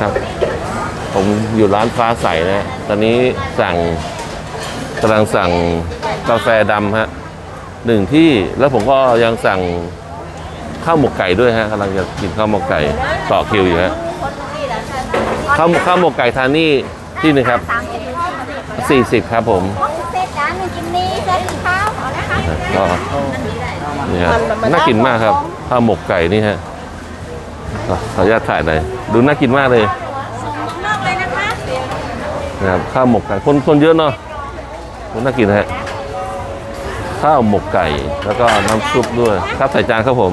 ครับ ผมอยู่ร้านฟ้าใสนะฮะตอนนี้สั่งกำลังสั่งกาแฟดำฮะหนึ่งที่แล้วผมก็ยังสั่งข้าวหมกไก่ด้วยฮะกำลังจะกินข้าวหมกไก่ต่อคิวอยู่ฮะข้าวข้าวหมกไก่ทานนี่ที่หนึงครับสามสิบ40ครับผมเซตจานหนึ่งกินนี่เซตกินข้าวเอานะคะก็นี่ฮะน่ากินมากครับข้าวหมกไก่นี่ฮะ อะขออนุญาตถ่ายหน่อยดูน่ากินมากเลยส่งนอกเลยนะคะนะครับข้าวหมกไก่คนคนเยอะเนาะคนน่ากินฮะข้าวหมกไก่แล้วก็น้ำซุปด้วยครับใส่จานครับผม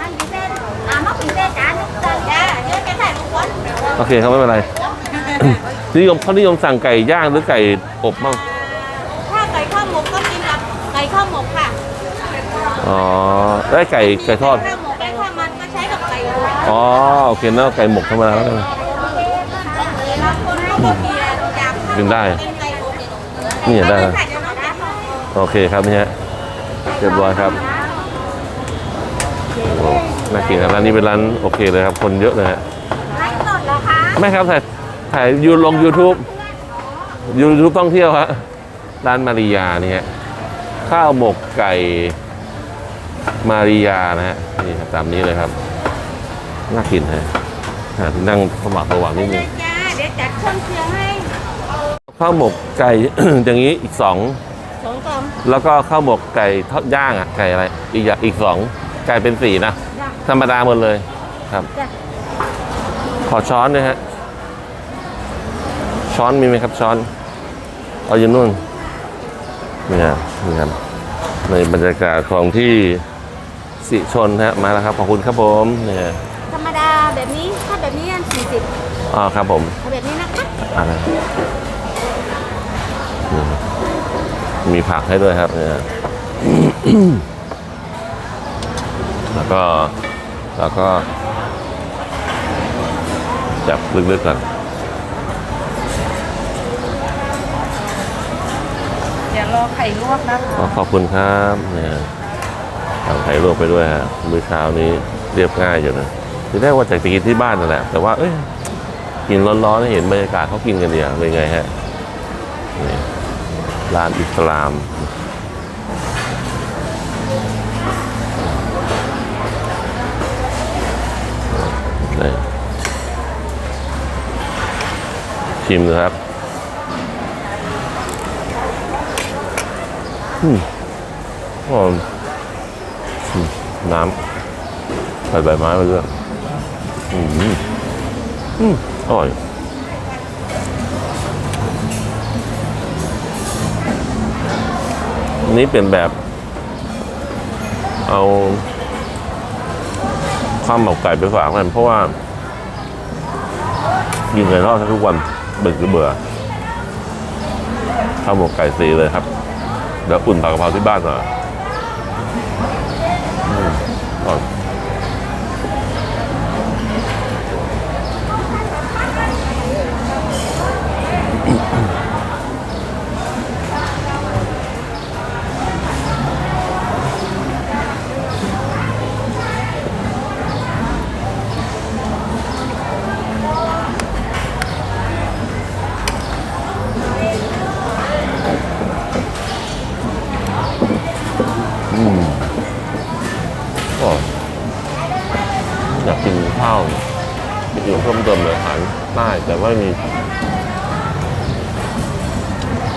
มันกินเซตอ่ามอกกินเซตจานหนึ่งจ้าเยอะแค่ไหนทุกคนโอเคครับไม่เป็นไร นิยมเขานิยมสั่งไก่ย่างหรือไก่อบบ้างถ้าไก่ข้าวหมกก็กินกับไก่ข้าวหมกค่ะอ๋อได้ไก่ไก่ทอด ข้าวหม อบอ๋อโอเคเนอะไก่หมกธรรมดาแล้วกันบางคนเขาบอกมีอยากกินได้เป็นไก่อบนี่ได้ใส่เดี๋ยวหน่อยนะโอเคครับนี่ฮะเรียบร้อยครับโอ้น่ากินครับร้านนี้เป็นร้านโอเคเลยครับ คนเยอะเลยฮะไลฟ์สดเหรอคะไม่ครับถ่ายถ่ายยูลง YouTube YouTube ท่องเที่ยวฮะร้านมาริยานี่ฮะข้าวหมกไก่มาริยานะฮะนี่ครับตามนี้เลยครับ น่ากินฮะหาที่นั่งสมัครระหว่างนิดนึเลงยจ้าเดี๋ยวจัดเครื่องเคียงให้ข้าวหมกไก่ อย่างนี้อีกสองสองกล่องแล้วก็ข้าวหมกไก่ทอดย่างอะไก่อะไร อีกอย่างอีกสองไก่เป็นสี่นะจ้ะธรรมดาหมดเลยครับ จ้ะขอช้อนด้วยฮะ ช้อนมีไหมครับช้อน เอาอยู่นู่นนี่ครับนี่ครับในบรรยากาศของที่สิชนฮะมาแล้วครับ ขอบคุณครับผมเนี่ย ธรรมดาแบบนี้ถ้าแบบนี้อันสี่สิบ อ๋อครับผมเอาแบบนี้นะคะอะไรนี่มีผักให้ด้วยครับเนี่ยแล้วก็แล้วก็ จับลึกๆก่อนเดี๋ยวรอไข่ลวกนะคะอ๋อขอบคุณครับเนี่ยทำไข่ลวกไปด้วยฮะมื้อเช้านี้เรียบง่ายอยู่นะทีแรกว่าจะไปกินที่บ้านนั่นแหละ แต่ว่าเอ้ย กินร้อนๆให้เห็นบรรยากาศเขากินกันเดียเป็นไงฮะร้านอิสลามชิมดูครับอืมหอมอืมน้ำใส่ใบไม้ไปด้วยอืมอืม อร่อยนี้เป็นแบบ เอาข้าวหมกไก่ไปฝากมันเพราะว่ากินไก่ทอดทุกวันเบื่อก็เบื่อข้าวหมกไก่สีเลยครับเดี๋ยวอุ่นผักกะเพราที่บ้านหน่อยอืมอร่อยก็อย ข้าวอยู่เพิ่มเติมเหลยอาหารใต้แต่ว่าไม่มี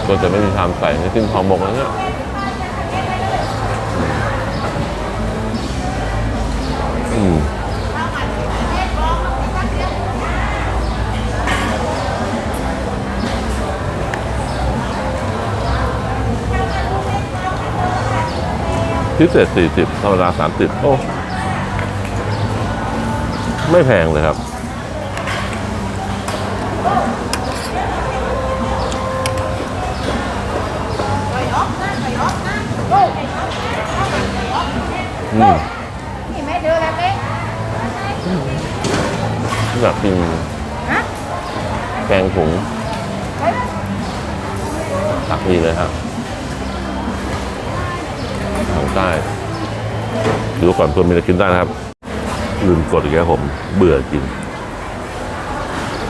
ก็จะไม่มีทางใส่ให้กินหอมหมกแล้วเนี่ยอืมพิเศษสี่สิบธรรมดาสามสิบโอ้ ไม่แพงเลยครับ อืมนี่แม่เดือแล้วเป๊ะอยากกินฮะแกงถุงตักดีเลยครับทางใต้ดูก่อนเพื่อนมีอะไรกินได้นะครับ ลืมกดอีกแล้วผมเบื่อกิน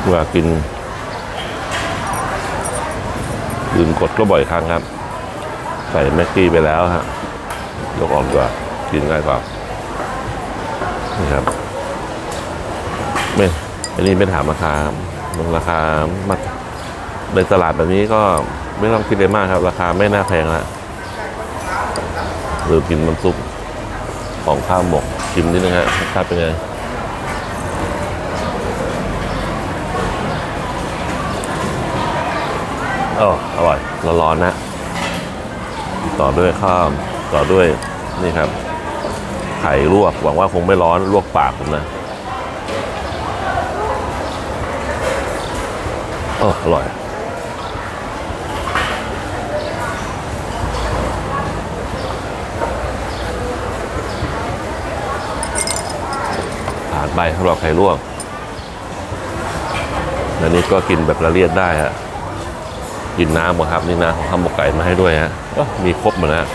เวลากินลืมกดก็บ่อยครั้งครับ ใส่แม็กกี้ไปแล้วฮะยกออกกว่ากินง่ายกว่านี่ครับไม่อันนี้ไม่ถามราคาครับราคามาในตลาดแบบนี้ก็ไม่ต้องคิดเลยมากครับ ราคาไม่น่าแพงละหรือกินน้ำซุปของข้าวหมก ชิมนิดนึงฮะรสชาติเป็นไงโอ้อร่อยร้อนๆนะ ต่อด้วยข้าวต่อด้วยนี่ครับ ไข่ลวกหวังว่าคงไม่ร้อนลวกปากผมนะโอ้อร่อย ผ่าน ไปสำหรับไข่ลวกอันนี้ก็กินแบบละเลียดได้ฮะกินน้ำอะครับนี่นะของข้าวหมกไก่มาให้ด้วยฮะก็มีครบหมดนะ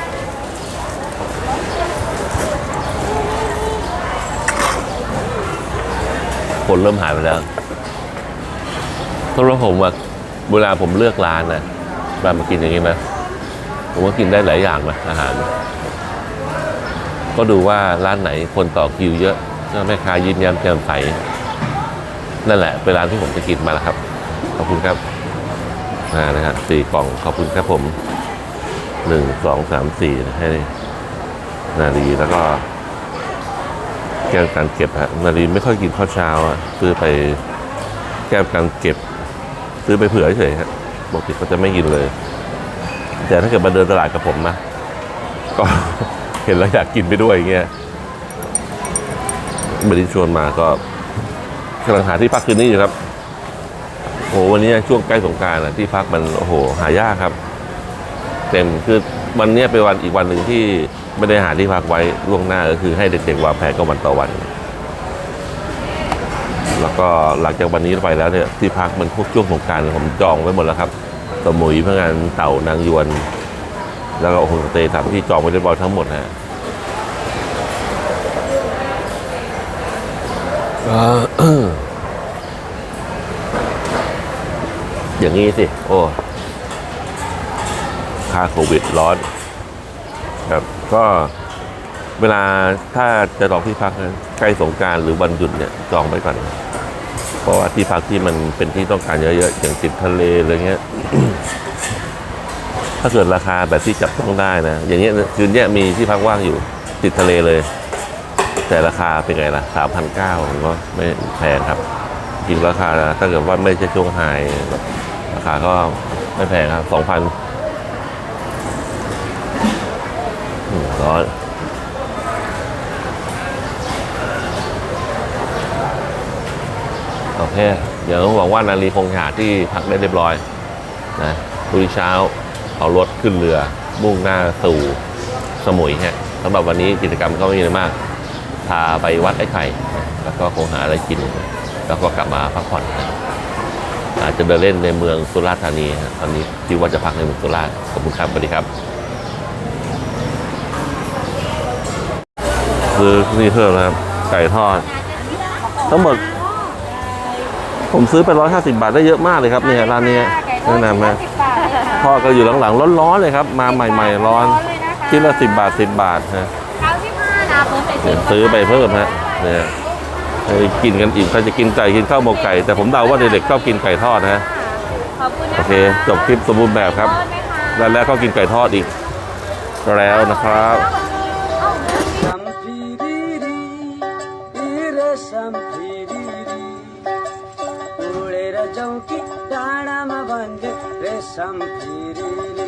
คนเริ่มหายไปแล้วสำหรับผมอะเวลาผมเลือกร้านนะเวลามากินอย่างนี้นะผมก็กินได้หลายอย่างนะอาหาร ก็ดูว่าร้านไหนคนต่อคิวเยอะ แม่ค้ายิ้มแย้มแจ่มใสนั่นแหละเป็นร้านที่ผมจะกินมาแล้วครับ ขอบคุณครับอ่านะฮะสี่กล่องขอบคุณครับผมหนึ่งสองสามสี่ให้นาลีแล้วก็ แก้วการเก็บฮะนาลีไม่ค่อยกินข้าวเช้าอะซื้อไปแก้วการเก็บ ซื้อไปเผื่อเฉยฮะปกติก็จะไม่กินเลย แต่ถ้าเกิดมาเดินตลาดกับผมนะก็เห็นแล้วอยากกินไปด้วยอย่างเงี้ย ไม่ได้ชวนมาก็กำลังหาที่พักคืนนี้อยู่ครับโอ้โหวันนี้ช่วงใกล้สงการนะที่พักมันโอ้โห หายากครับ เต็มคือวันนี้เป็นวันอีกวันหนึ่งที่ไม่ได้หาที่พักไว้ล่วงหน้าก็คือให้เด็กๆวางแผนก็วันต่อวัน แล้วก็หลังจากวันนี้ไปแล้วเนี่ยที่พักมันพวกช่วงสงการผมจองไว้หมดแล้วครับสมุยเพื่องานเต่านางยวน แล้วก็โฮมสเตย์สามที่จองไว้เรียบร้อยทั้งหมดนะฮะเอย่างนี้สิ โอ้ ค่าโควิดร้อน ครับ ก็เวลาถ้าจะจองที่พักนะใกล้สงการหรือวันหยุดเนี่ยจองไปก่อน เพราะว่าที่พักที่มันเป็นที่ต้องการเยอะๆ อย่างติดทะเลอะไรเงี้ย ถ้าเกิดราคาแบบที่จับต้องได้นะ อย่างเงี้ยคืนเนี้ยมีที่พักว่างอยู่ติดทะเลเลย แต่ราคาเป็นไงล่ะสามพันเก้าก็ไม่แพงครับจริงราคาถ้าเกิดว่าไม่ใช่ช่วงไฮราคาก็ไม่แพงครับสองพันร้อยโอเค เดี๋ยวหวังว่านาลีคงหาที่พักได้เรียบร้อยนะพรุ่งนี้เช้าเอารถขึ้นเรือ มุ่งหน้าสู่สมุยฮะสำหรับวันนี้กิจกรรมก็ไม่มีอะไรมาก พาไปวัดไอ้ไข่นะแล้วก็คงหาอะไรกิน แล้วก็กลับมาพักผ่อนนะอาจจะเดินเล่นในเมืองสุราษฎร์ธานีฮะตอนนี้ที่ว่าจะพักในเมืองสุราษฎร์ขอบคุณครับสวัสดีครับคือนี่เพิ่มนะครับไก่ทอด ทั้งหมด ผมซื้อไปร้อยห้าสิบาทได้เยอะมากเลยครับเนี่ยร้านนี้แนะนำนะทอดก็อยู่หลังๆร้อนๆเลยครับ มาใหม่ ๆ ร้อนชิ้นละสิบบาทสิบบาทนะ ซื้อไปเพิ่มฮะเนี่ยกินกันอีกใครจะกินไก่กินข้าวหมกไก่ แต่ผมเดาว่าเด็กๆชอบกินไก่ทอดนะโอเค จบคลิปสมบูรณ์แบบครับแล้วแล้วก็กินไก่ทอดอีก แล้วนะครับเรสัมพีรี